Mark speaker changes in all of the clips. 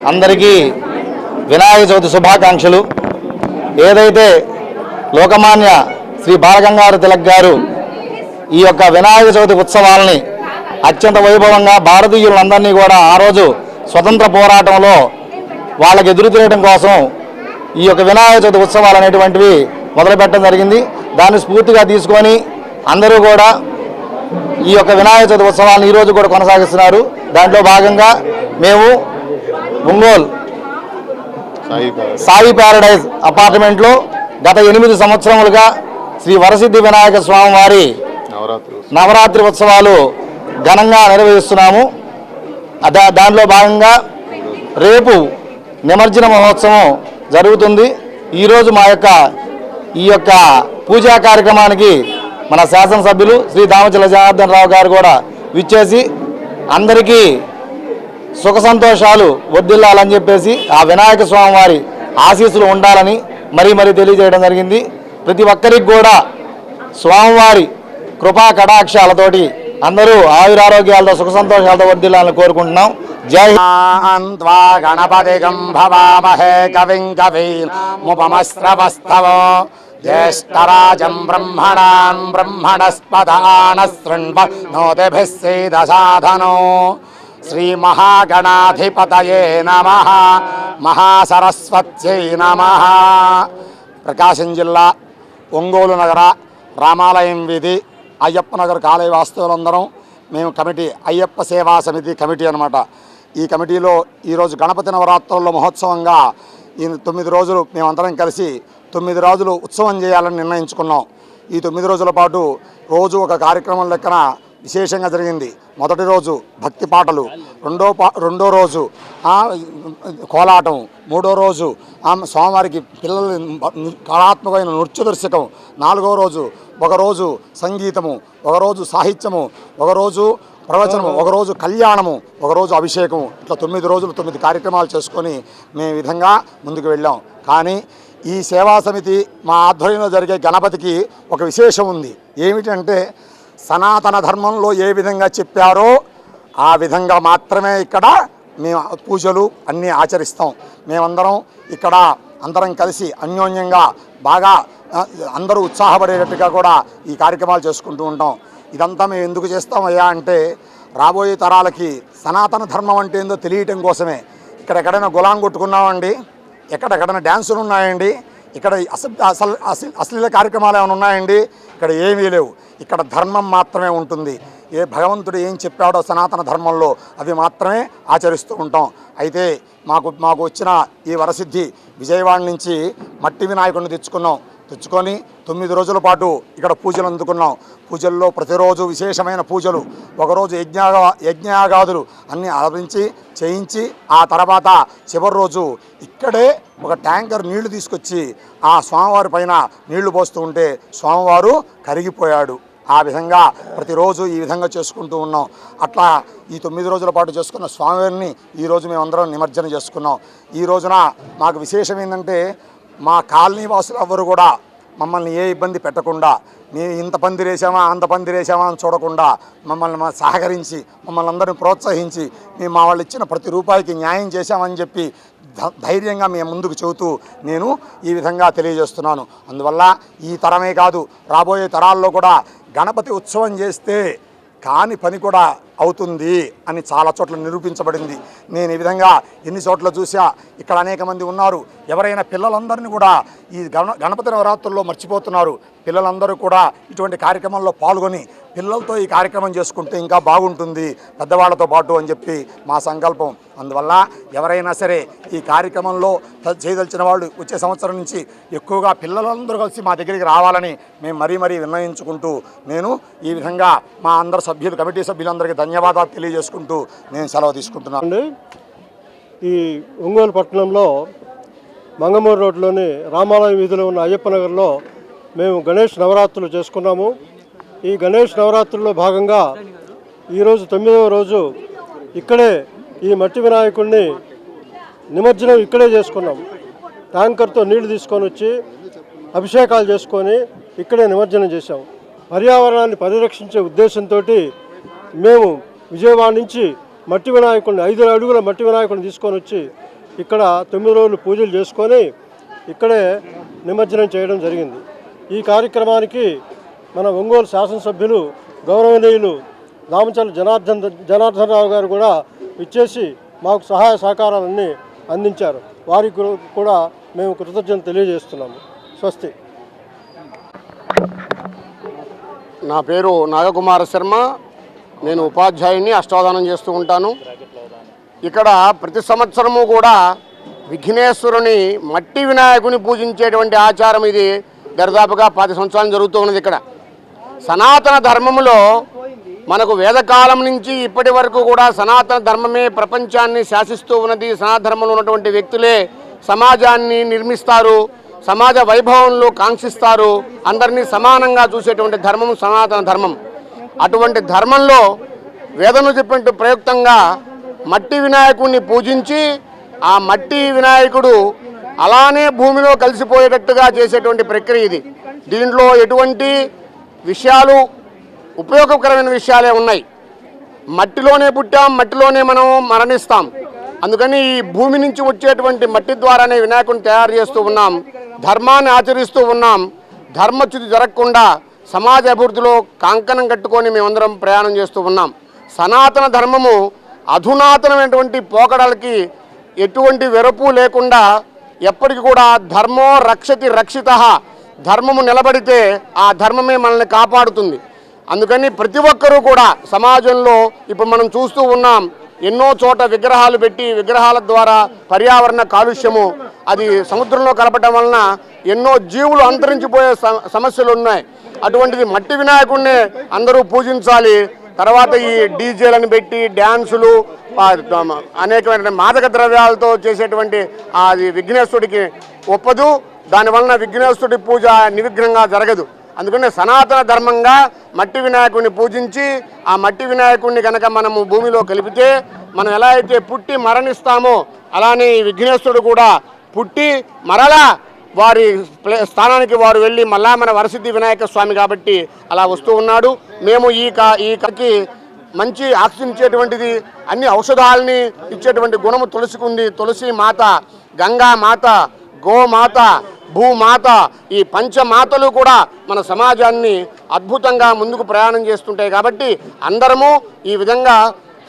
Speaker 1: అందరికీ వినాయక చవితి శుభాకాంక్షలు. ఏదైతే లోకమాన్య శ్రీ బాలగంగారు తిలక్ గారు ఈ యొక్క వినాయక చవితి ఉత్సవాలని అత్యంత వైభవంగా భారతీయులందరినీ కూడా ఆ రోజు స్వతంత్ర పోరాటంలో వాళ్ళకి ఎదురు తిరగడం కోసం ఈ యొక్క వినాయక చవితి ఉత్సవాలు అనేటువంటివి మొదలుపెట్టడం జరిగింది. దాన్ని స్ఫూర్తిగా తీసుకొని అందరూ కూడా ఈ యొక్క వినాయక చవితి ఉత్సవాలను ఈరోజు కూడా కొనసాగిస్తున్నారు. దాంట్లో భాగంగా మేము ఒంగోలు. సాయి ప్యారడైజ్ అపార్ట్మెంట్లో గత ఎనిమిది సంవత్సరములుగా శ్రీ వరసిద్ధి వినాయక స్వామి వారి
Speaker 2: నవరాత్రి
Speaker 1: ఉత్సవాలు ఘనంగా నిర్వహిస్తున్నాము. దా- దాంట్లో భాగంగా రేపు నిమజ్జన మహోత్సవం జరుగుతుంది. ఈరోజు మా యొక్క ఈ యొక్క పూజా కార్యక్రమానికి మన శాసనసభ్యులు శ్రీ దామచల జనార్దన్ రావు గారు కూడా విచ్చేసి అందరికీ సుఖ సంతోషాలు వర్ధిల్లాలని చెప్పేసి ఆ వినాయక స్వామి వారి ఆశీస్సులు ఉండాలని మరీ మరీ తెలియజేయడం జరిగింది. ప్రతి ఒక్కరికి కూడా స్వామివారి కృపా కటాక్షాలతోటి అందరూ ఆయురారోగ్యాలతో సుఖ సంతోషాలతో వర్ధిల్లాలని కోరుకుంటున్నాం. జై హింద్.
Speaker 3: త్వా గణపతిగం భవామహే కవిం కవీముపమస్రవస్తవో జ్యేష్ఠరాజం బ్రహ్మణాన్ బ్రహ్మణస్పదాన శృణ్వ నోతిభిः దసాధనో శ్రీమహాగణాధిపతయే నమ. మహాసరస్వత్యై నమ. ప్రకాశం జిల్లా ఒంగోలు నగర రామాలయం వీధి అయ్యప్ప నగర్ కాలయ వాస్తువులందరం మేము కమిటీ అయ్యప్ప సేవా సమితి కమిటీ అనమాట ఈ కమిటీలో ఈరోజు గణపతి నవరాత్రుల్లో మహోత్సవంగా ఈ తొమ్మిది రోజులు మేమందరం కలిసి తొమ్మిది రోజులు ఉత్సవం చేయాలని నిర్ణయించుకున్నాం. ఈ తొమ్మిది రోజుల పాటు రోజు ఒక కార్యక్రమం లెక్కన విశేషంగా జరిగింది. మొదటి రోజు భక్తి పాటలు రెండో పా రెండో రోజు కోలాటం మూడో రోజు స్వామివారికి పిల్లలు కళాత్మకమైన నృత్య దర్శకం నాలుగో రోజు ఒకరోజు సంగీతము ఒకరోజు సాహిత్యము ఒకరోజు ప్రవచనము ఒకరోజు కళ్యాణము ఒకరోజు అభిషేకము ఇట్లా తొమ్మిది రోజులు తొమ్మిది కార్యక్రమాలు చేసుకొని మేము విధంగా ముందుకు వెళ్ళాం. కానీ ఈ సేవా సమితి మా ఆధ్వర్యంలో జరిగే గణపతికి ఒక విశేషం ఉంది. ఏమిటంటే సనాతన ధర్మంలో ఏ విధంగా చెప్పారో ఆ విధంగా మాత్రమే ఇక్కడ మేము పూజలు అన్నీ ఆచరిస్తాం. మేమందరం ఇక్కడ అందరం కలిసి అన్యోన్యంగా బాగా అందరూ ఉత్సాహపడేటట్టుగా కూడా ఈ కార్యక్రమాలు చేసుకుంటూ ఉంటాం. ఇదంతా మేము ఎందుకు చేస్తామయ్యా అంటే రాబోయే తరాలకి సనాతన ధర్మం అంటే ఏందో తెలియటం కోసమే. ఇక్కడ ఎక్కడైనా గులాం కొట్టుకున్నామండి ఎక్కడెక్కడైనా డ్యాన్సులు ఉన్నాయండి ఇక్కడ అసలు అసలు అశ్లీల కార్యక్రమాలు ఏమైనా ఉన్నాయండి? ఇక్కడ ఏమీ లేవు. ఇక్కడ ధర్మం మాత్రమే ఉంటుంది. ఏ భగవంతుడు ఏం చెప్పాడో సనాతన ధర్మంలో అవి మాత్రమే ఆచరిస్తూ ఉంటాం. అయితే మాకు మాకు వచ్చిన ఈ వరసిద్ధి విజయవాడ నుంచి మట్టి వినాయకుడిని తెచ్చుకున్నాం. తెచ్చుకొని తొమ్మిది రోజుల పాటు ఇక్కడ పూజలు అందుకున్నాం. పూజల్లో ప్రతిరోజు విశేషమైన పూజలు. ఒకరోజు యజ్ఞాగ యజ్ఞయాగాదులు అన్నీ ఆలరించి చేయించి ఆ తర్వాత చివరి రోజు ఇక్కడే ఒక ట్యాంకర్ నీళ్ళు తీసుకొచ్చి ఆ స్వామివారి పైన నీళ్ళు పోస్తూ ఉంటే స్వామివారు కరిగిపోయాడు. ఆ విధంగా ప్రతిరోజు ఈ విధంగా చేసుకుంటూ ఉన్నాం. అట్లా ఈ తొమ్మిది రోజుల పాటు చేసుకున్న స్వామివారిని ఈరోజు మేమందరం నిమజ్జనం చేసుకున్నాం. ఈ రోజున మాకు విశేషం ఏంటంటే మా కాలనీ వాసులు ఎవ్వరు కూడా మమ్మల్ని ఏ ఇబ్బంది పెట్టకుండా మేము ఇంత పందిరేసామా అంత పందిరేసామా అని చూడకుండా మమ్మల్ని మా సహకరించి మమ్మల్ని అందరిని ప్రోత్సహించి మేము మా వాళ్ళు ఇచ్చిన ప్రతి రూపాయికి న్యాయం చేశామని చెప్పి ధ- ధైర్యంగా మేము ముందుకు చెబుతూ నేను ఈ విధంగా తెలియజేస్తున్నాను. అందువల్ల ఈ తరమే కాదు రాబోయే తరాల్లో కూడా గణపతి ఉత్సవం చేస్తే కాని పని కూడా అవుతుంది అని చాలా చోట్ల నిరూపించబడింది. నేను ఈ విధంగా ఎన్ని చోట్ల చూసా ఇక్కడ అనేక మంది ఉన్నారు. ఎవరైనా పిల్లలందరినీ కూడా ఈ గణ గణపతి నవరాత్రుల్లో మర్చిపోతున్నారు. పిల్లలందరూ కూడా ఇటువంటి కార్యక్రమంలో పాల్గొని పిల్లలతో ఈ కార్యక్రమం చేసుకుంటే ఇంకా బాగుంటుంది. పెద్దవాళ్ళతో పాటు అని చెప్పి మా సంకల్పం. అందువల్ల ఎవరైనా సరే ఈ కార్యక్రమంలో చేయదలిచిన వాళ్ళు వచ్చే సంవత్సరం నుంచి ఎక్కువగా పిల్లలందరూ కలిసి మా దగ్గరికి రావాలని మేము మరీ మరీ విన్నయించుకుంటూ నేను ఈ విధంగా మా అందరు సభ్యులు కమిటీ సభ్యులందరికీ ధన్యవాదాలు తెలియజేసుకుంటూ నేను సెలవు తీసుకుంటున్నాను
Speaker 4: అండి ఈ ఒంగోలు పట్టణంలో మంగమూరు రోడ్లోని రామాలయం వీధిలో ఉన్న అయ్యప్ప నగర్లో మేము గణేష్ నవరాత్రులు చేసుకున్నాము. ఈ గణేష్ నవరాత్రుల్లో భాగంగా ఈరోజు తొమ్మిదవ రోజు ఇక్కడే ఈ మట్టి వినాయకుడిని నిమజ్జనం ఇక్కడే చేసుకున్నాం. ట్యాంకర్తో నీళ్ళు తీసుకొని వచ్చి అభిషేకాలు చేసుకొని ఇక్కడే నిమజ్జనం చేశాం. పర్యావరణాన్ని పరిరక్షించే ఉద్దేశంతో మేము విజయవాడ నుంచి మట్టి వినాయకుడిని ఐదు అడుగుల మట్టి వినాయకుడిని తీసుకొని వచ్చి ఇక్కడ తొమ్మిది రోజులు పూజలు చేసుకొని ఇక్కడే నిమజ్జనం చేయడం జరిగింది. ఈ కార్యక్రమానికి మన ఒంగోలు శాసనసభ్యులు గౌరవనీయులు దామచల జనార్దన్ జనార్దన్ రావు గారు కూడా ఇచ్చేసి మాకు సహాయ సహకారాలన్నీ అందించారు. వారికి కూడా- కూడా మేము కృతజ్ఞత తెలియజేస్తున్నాము. స్వస్తి.
Speaker 2: నా పేరు నాగకుమార శర్మ. నేను ఉపాధ్యాయుని అష్టావధానం చేస్తూ ఉంటాను. ఇక్కడ ప్రతి సంవత్సరము కూడా విఘ్నేశ్వరుని మట్టి వినాయకుని పూజించేటువంటి ఆచారం ఇది. దరిదాపుగా పది సంవత్సరాలు జరుగుతూ ఉన్నది ఇక్కడ. సనాతన ధర్మములో మనకు వేదకాలం నుంచి ఇప్పటి వరకు కూడా సనాతన ధర్మమే ప్రపంచాన్ని శాసిస్తూ ఉన్నది. సనాతన ధర్మంలో ఉన్నటువంటి వ్యక్తులే సమాజాన్ని నిర్మిస్తారు. సమాజ వైభవంలో కాంక్షిస్తారు. అందరినీ సమానంగా చూసేటువంటి ధర్మం సనాతన ధర్మం. అటువంటి ధర్మంలో వేదను చెప్పినట్టు ప్రయుక్తంగా మట్టి వినాయకుడిని పూజించి ఆ మట్టి వినాయకుడు అలానే భూమిలో కలిసిపోయేటట్టుగా చేసేటువంటి ప్రక్రియ ఇది. దీంట్లో ఎటువంటి విషయాలు ఉపయోగకరమైన విషయాలే ఉన్నాయి. మట్టిలోనే పుట్టాం మట్టిలోనే మనం మరణిస్తాం. అందుకని ఈ భూమి నుంచి వచ్చేటువంటి మట్టి ద్వారానే వినాయకుని తయారు చేస్తూ ఉన్నాం ధర్మాన్ని ఆచరిస్తూ ఉన్నాం. ధర్మచ్యుతి జరగకుండా సమాజ అభివృద్ధిలో కాంకణం కట్టుకొని మేమందరం ప్రయాణం చేస్తూ ఉన్నాం. సనాతన ధర్మము అధునాతనమైనటువంటి పోకడలకి ఎటువంటి వెరపు లేకుండా ఎప్పటికి కూడా ధర్మో రక్షతి రక్షిత ధర్మము నిలబడితే ఆ ధర్మమే మనల్ని కాపాడుతుంది. అందుకని ప్రతి ఒక్కరూ కూడా సమాజంలో ఇప్పుడు మనం చూస్తూ ఉన్నాం ఎన్నో చోట విగ్రహాలు పెట్టి విగ్రహాల ద్వారా పర్యావరణ కాలుష్యము అది సముద్రంలో కలపటం వలన ఎన్నో జీవులు అంతరించిపోయే సమస్యలు ఉన్నాయి. అటువంటిది మట్టి వినాయకుడిని అందరూ పూజించాలి. తర్వాత ఈ డీజేలను పెట్టి డ్యాన్సులు అనేకమైన మాదక ద్రవ్యాలతో చేసేటువంటి అది విఘ్నేశ్వరుడికి ఒప్పదు. దానివలన విఘ్నేశ్వరుడి పూజ నివిఘ్నంగా జరగదు. అందుకనే సనాతన ధర్మంగా మట్టి వినాయకుడిని పూజించి ఆ మట్టి వినాయకుడిని కనుక మనము భూమిలో కలిపితే మనం ఎలా అయితే పుట్టి మరణిస్తామో అలానే ఈ విఘ్నేశ్వరుడు కూడా పుట్టి మరలా వారి ప్లే- స్థానానికి వారు వెళ్ళి మళ్ళా మన వరసిద్ధి వినాయక స్వామి కాబట్టి అలా వస్తూ ఉన్నాడు. మేము ఈ కా ఈ కకి మంచి ఆక్సిజన్ ఇచ్చేటువంటిది అన్ని ఔషధాలని ఇచ్చేటువంటి గుణము తులసికి ఉంది తులసి మాత గంగా మాత గోమాత భూమాత ఈ పంచమాతలు కూడా మన సమాజాన్ని అద్భుతంగా ముందుకు ప్రయాణం చేస్తుంటాయి కాబట్టి అందరము ఈ విధంగా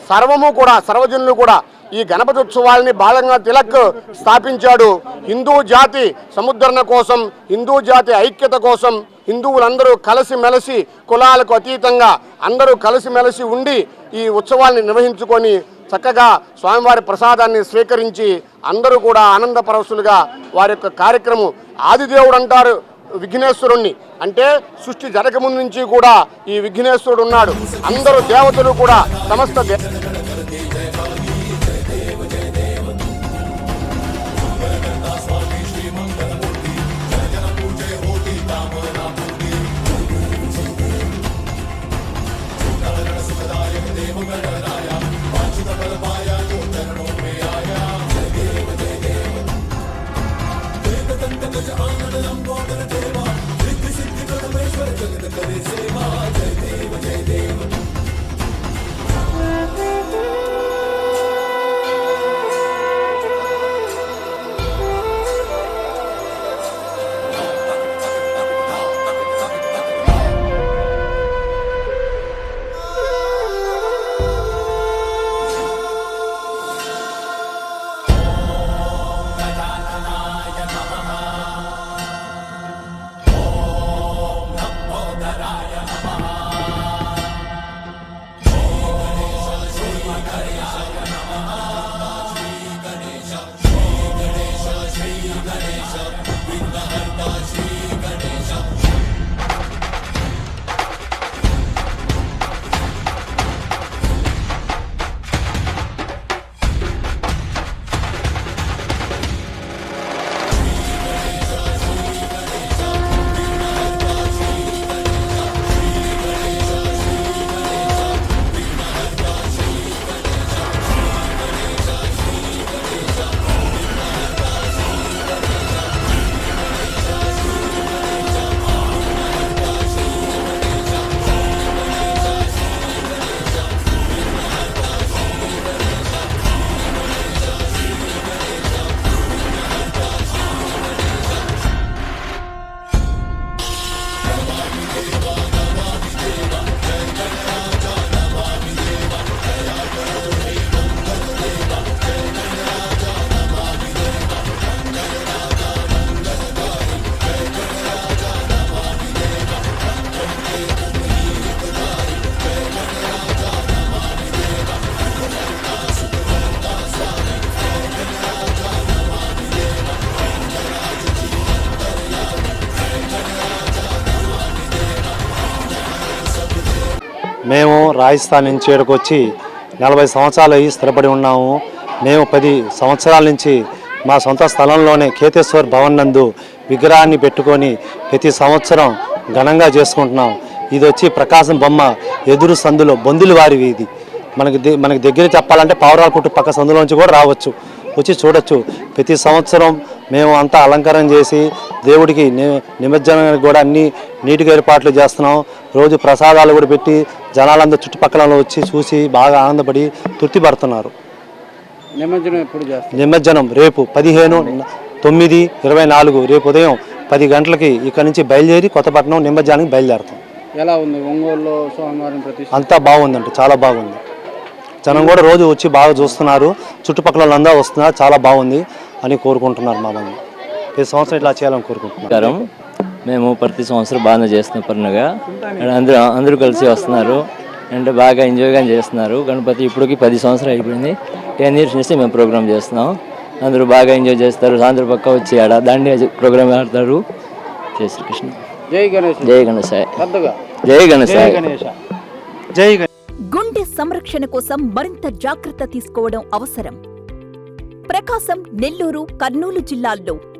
Speaker 2: సర్వము కూడా సర్వజనులు కూడా ఈ గణపతి ఉత్సవాల్ని భాగంగా తిలక్ స్థాపించాడు. హిందూ జాతి సముద్రణ కోసం హిందూ జాతి ఐక్యత కోసం హిందువులందరూ కలిసిమెలిసి కులాలకు అతీతంగా అందరూ కలిసిమెలిసి ఉండి ఈ ఉత్సవాల్ని నిర్వహించుకొని చక్కగా స్వామివారి ప్రసాదాన్ని స్వీకరించి అందరూ కూడా ఆనంద పరవశులుగా వారి యొక్క కార్యక్రమం ఆదిదేవుడు అంటారు విఘ్నేశ్వరుణ్ణి. అంటే సృష్టి జరగముందు నుంచి కూడా ఈ విఘ్నేశ్వరుడు ఉన్నాడు. అందరూ దేవతలు కూడా సమస్త
Speaker 4: మేము రాజస్థాన్ నుంచి ఇక్కడికి వచ్చి నలభై సంవత్సరాలు అయ్యి స్థిరపడి ఉన్నాము. మేము పది సంవత్సరాల నుంచి మా సొంత స్థలంలోనే కేతేశ్వర్ భవన్ నందు విగ్రహాన్ని పెట్టుకొని ప్రతి సంవత్సరం ఘనంగా చేసుకుంటున్నాం. ఇది వచ్చి ప్రకాశం బొమ్మ ఎదురు సందులో బొందులు వారి వీధి మనకి మనకి దగ్గర చెప్పాలంటే పావురాల కుట్టు పక్క సందులో నుంచి కూడా రావచ్చు. వచ్చి చూడొచ్చు. ప్రతి సంవత్సరం మేము అంతా అలంకారం చేసి దేవుడికి నిమజ్జనానికి కూడా అన్ని నీటిగా ఏర్పాట్లు చేస్తున్నాం. రోజు ప్రసాదాలు కూడా పెట్టి జనాలందరూ చుట్టుపక్కల వచ్చి చూసి బాగా ఆనందపడి తృప్తి పడుతున్నారు.
Speaker 5: నిమజ్జనం ఎప్పుడు
Speaker 4: నిమజ్జనం రేపు పదిహేను తొమ్మిది ఇరవై నాలుగు రేపు ఉదయం పది గంటలకి ఇక్కడ నుంచి బయలుదేరి కొత్తపట్నం నిమజ్జనానికి బయలుదేరుతాం.
Speaker 5: ఎలా ఉంది? ఒంగోలులో స్వామివారిని ప్రతిష్ఠ
Speaker 4: అంతా బాగుందండి చాలా బాగుంది. జనం కూడా రోజు వచ్చి బాగా చూస్తున్నారు చుట్టుపక్కల వాళ్ళందరూ వస్తున్నారు చాలా బాగుంది అని కోరుకుంటున్నారు మమ్మల్ని ఈ సంవత్సరం ఇట్లా చేయాలని కోరుకుంటున్నారు
Speaker 6: నమస్కారం. మేము ప్రతి సంవత్సరం బాగానే చేస్తున్నాం పండుగ అందరూ అందరూ కలిసి వస్తున్నారు. అండ్ బాగా ఎంజాయ్గా చేస్తున్నారు. గణపతి ఇప్పటికి పది సంవత్సరాలు అయిపోయింది. టెన్ ఇయర్స్ నుంచి మేము ప్రోగ్రామ్ చేస్తున్నాం. అందరూ బాగా ఎంజాయ్ చేస్తారు. అందరూ పక్క వచ్చి ఆడ దాండి ప్రోగ్రామ్ ఆడతారు. జై శ్రీకృష్ణ.
Speaker 5: జై గణేష్.
Speaker 6: జై
Speaker 5: పెద్దగా.
Speaker 6: జై గణేశాయ్
Speaker 4: జై
Speaker 7: గుండె సంరక్షణ కోసం మరింత జాగ్రత్త తీసుకోవడం అవసరం. ప్రకాశం నెల్లూరు కర్నూలు జిల్లాల్లో